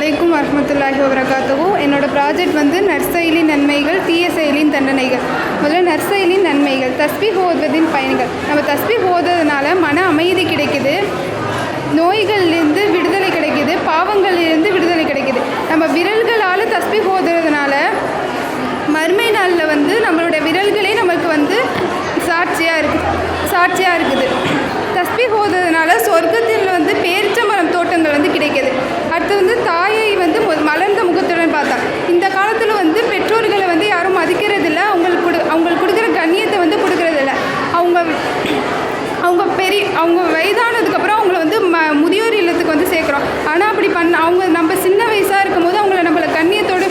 அலைக்கும் வரமத்துல்லாஹி வபரகாத்துஹு. என்னோடய ப்ராஜெக்ட் வந்து நற்செயலின் நன்மைகள் தீய செயலின் தண்டனைகள். முதல்ல நற்செயலின் நன்மைகள் தஸ்பி ஓதுவதின் பயன்கள். நம்ம தஸ்பி ஓதுறதுனால மன அமைதி கிடைக்குது நோய்கள்லேருந்து விடுதலை கிடைக்குது பாவங்கள்லேருந்து விடுதலை கிடைக்குது. நம்ம விரல்களால் தஸ்பி ஓதுறதுனால மறுமை நாளில் வந்து நம்மளுடைய விரல்களே நம்மளுக்கு வந்து சாட்சியாக இருக்குது சாட்சியாக இருக்குது. தஸ்பி ஓதுறதுனால சொர்க்கத்தில் வந்து பேரிச்சமரம் தோட்டங்கள் வந்து கிடைக்கிது. அடுத்து வந்து த வந்து மு- மலர்ந்த முகத்துடன் பார்த்தா இந்த காலத்தில் வந்து பெற்றோர்களை வந்து யாரும் மதிக்கிறதில்ல அவங்களுக்கு கொடு அவங்களுக்கு கொடுக்குற கண்ணியத்தை வந்து கொடுக்கறதில்ல அவங்க அவங்க பெரிய அவங்க வயதானதுக்கப்புறம் அவங்கள வந்து ம முதியோர் இல்லத்துக்கு வந்து சேர்க்குறோம் ஆனால் அப்படி பண்ண அவங்க நம்ம சின்ன வயசாக இருக்கும்போது அவங்கள நம்மளை கண்ணியத்தோடு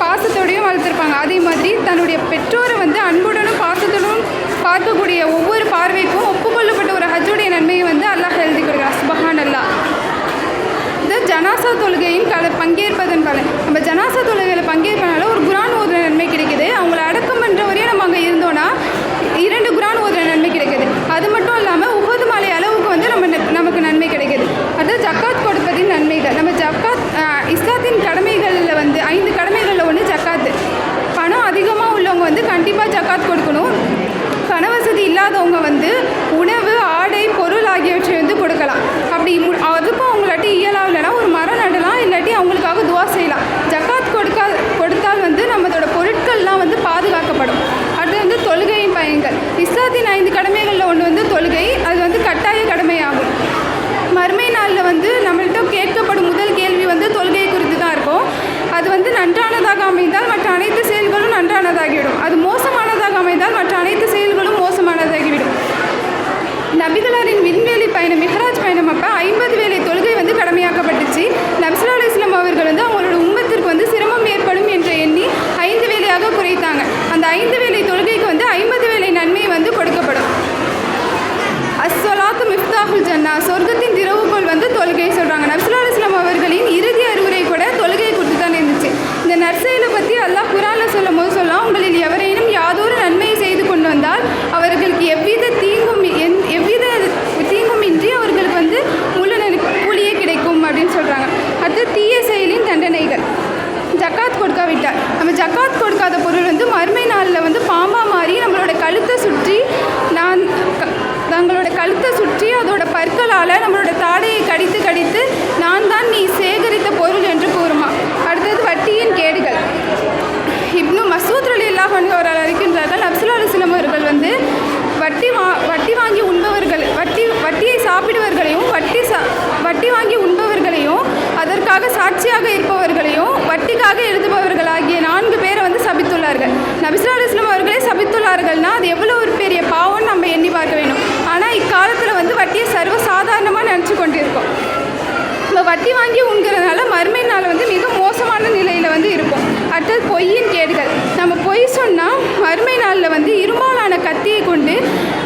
பாசத்தோடையும் வளர்த்துருப்பாங்க. அதே மாதிரி தன்னுடைய பெற்றோரை வந்து அன்புடனும் பாசத்துடனும் பார்க்கக்கூடிய ஒவ்வொரு பார்வைக்கும் ஒப்புக்கொள்ளப்பட்ட ஒரு ஹஜ்ஜுடைய நன்மையை வந்து அல்லாஹ் எழுதி கொடுக்குறான். சுபஹான் அல்லாஹ் இது ஜனாசா தொழுகையின் கல பங்கேற்பதன் பலன் நம்ம ஜனாசா தொழுகையில் பங்கேற்பனால ஒரு குரான் ஓதுற நன்மை கிடைக்குது அவங்கள அடக்கம் பண்ணுற வரையும் நம்ம அங்கே இருந்தோன்னா இரண்டு குரான் ஓதுற நன்மை கிடைக்குது அது மட்டும் இல்லாமல் உபது மலை அளவுக்கு வந்து நம்ம ந- நமக்கு நன்மை கிடைக்குது அடுத்து ஜக்காத் கொடுப்பதின் நன்மைகள் நம்ம ஜக்காத் ஆஹ், இஸ்லாத்தின் கடமைகளில் வந்து ஐந்து கடமைகளில் ஒன்று ஜக்காத்து பணம் அதிகமாக உள்ளவங்க வந்து கண்டிப்பாக ஜக்காத் கொடுக்கணும். பண வசதி இல்லாதவங்க வந்து உணவு ஆடை பொருள் ஆகியவற்றை வந்து கொடுக்கலாம். அப்படி அதுக்கும் அவங்களாட்டி இயலாக ஒரு மரம் நடலாம் இல்லாட்டி அவங்களுக்காக துவா செய்யலாம். ஜக்காத் கொடுக்கா கொடுத்தால் வந்து நம்மளோட பொருட்கள்லாம் வந்து பாதுகாக்கப்படும். அடுத்து வந்து தொழுகையின் பயன்கள். இஸ்லாத்தின் ஐந்து கடமைகளில் ஒன்று வந்து தொழுகை அது வந்து கட்டாய கடமையாகும். மறுமை நாளில் வந்து நம்ம நபிகளாரின் விண்வெளி பயணம் மிஹராஜ் பயணம் அப்போ ஐம்பது வேலை தொழுகை வந்து கடமையாக்கப்பட்டுச்சு. நபிசுல்லா அலிஸ்லாம் அவர்கள் வந்து அவங்களோட உம்மத்திற்கு வந்து சிரமம் ஏற்படும் என்ற எண்ணி ஐந்து வேலையாக குறைத்தாங்க. அந்த ஐந்து வேலை தொழுகைக்கு வந்து ஐம்பது வேலை நன்மை வந்து கொடுக்கப்படும். அஸ்வலாத்து மிஃப்தாஹுல் ஜன்னா சொர்க்கத்தின் திறவுகோள் வந்து தொழுகை சொல்கிறாங்க நபிசுல்லா அலிஸ்லாம் அவர்களின் இறுதி அறிவுரை கூட தொழுகை குறித்து தான் இருந்துச்சு. இந்த நற்செயலை பற்றி அல்லாஹ் குரானில் சொல்லும் போது சொல்லலாம் உங்களில் எவரேனும் யாதொரு நன்மையை செய்து கொண்டு வந்தால் அவர்களுக்கு எவ்வித தீங்கும் எந் எவ்வித தீங்கும் இன்றி அவர்களுக்கு வந்து முழு நெ- கூலியே கிடைக்கும் அப்படின்னு சொல்கிறாங்க அடுத்து தீய செயலின் தண்டனைகள் ஜக்காத் கொடுக்காவிட்டால் நம்ம ஜக்காத் கொடுக்காத பொருள் வந்து மறுமை நாளில் வந்து பாம்பா மாறி நம்மளோட கழுத்தை சுற்றி நான் க- தங்களோட கழுத்தை சுற்றி அதோட பற்களால் நம்மளோட தாடையை கடித்து கடித்து நான் தான் நீ சேகரித்த பொருள் என்று கூறுமா அடுத்தது வட்டியின் கேடுகள் இப்னு மசூத் அலி அல்லாஹ் அவர்கள் அறிக்கின்றார்கள் அப்சுல்லா அலுவலம் அவர்கள் வந்து வட்டி வா வட்டி வாங்கி உண்பவர்கள் வட்டி வட்டியை சாப்பிடுவர்களையும் வட்டி சா வட்டி வாங்கி உண்பவர்களையும் அதற்காக சாட்சியாக இருப்பவர்களையும் வட்டிக்காக எழுதுபவர்கள் ஆகிய நான்கு பேரை வந்து சபித்துள்ளார்கள். நபிசுல்லா அலுவலம் அவர்களே சபித்துள்ளார்கள்னா அது எவ்வளோ ஒரு பெரிய பாவம்னு நம்ம எண்ணி பார்க்க வேணும் ஆனால் இக்காலத்தில் வந்து வட்டியை சர்வ சாதாரணமாக நினச்சி கொண்டிருக்கோம். நம்ம வட்டி வாங்கி உண்கிறதுனால மறுமையினால் நாள் வந்து மிக மோசமான நிலையில் வந்து இருக்கும் அடுத்தது பொய்யின் கேடுகள். நம்ம பொய் சொன்னால் மறுமை நாளில் வந்து இருமாலான கத்தியை கொண்டு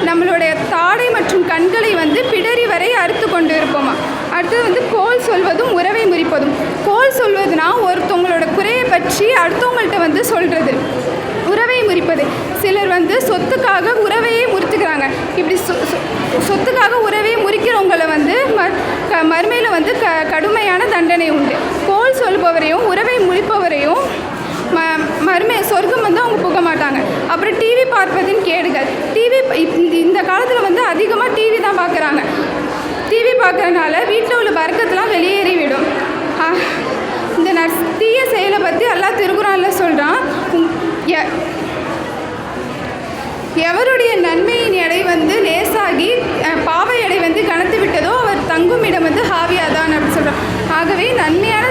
நம்மளுடைய தாடை மற்றும் கண்களை வந்து பிடரி வரை அறுத்து கொண்டு இருப்போமா அடுத்தது வந்து கோல் சொல்வதும் உறவை முறிப்பதும். கோல் சொல்வதுனா ஒருத்தவங்களோட குறையை பற்றி அடுத்தவங்கள்ட்ட வந்து சொல்கிறது உறவை முறிப்பது. சிலர் வந்து சொத்துக்காக உறவையே முறித்துக்கிறாங்க இப்படி சொ- சொ- சொத்துக்காக உறவையே முறிக்கிறவங்களை வந்து ம க மறுமையில் வந்து க கடுமையான தண்டனை உண்டு. கோல் சொல்பவரையும் உறவை முறிப்பவரையும் ம மறுமை சொர்க்கம் வந்து அவங்க புக மாட்டாங்க அப்புறம் டிவி பார்ப்பதின் கேடுகள் டிவி இந்த காலத்தில் வந்து அதிகமாக டிவி தான் பார்க்குறாங்க டிவி பார்க்குறனால வீட்டில் உள்ள வர்க்கத்தெலாம் வெளியேறிவிடும். இந்த நர்ஸ் தீய செயலை பற்றி எல்லாம் திருக்குறானில் சொல்கிறான் எவருடைய நன்மையின் எடை வந்து லேசாகி பாவ எடை வந்து கனத்து விட்டதோ அவர் தங்கும் இடம் வந்து ஹாவியாதான் அப்படின்னு சொல்கிறோம் ஆகவே நன்மையாக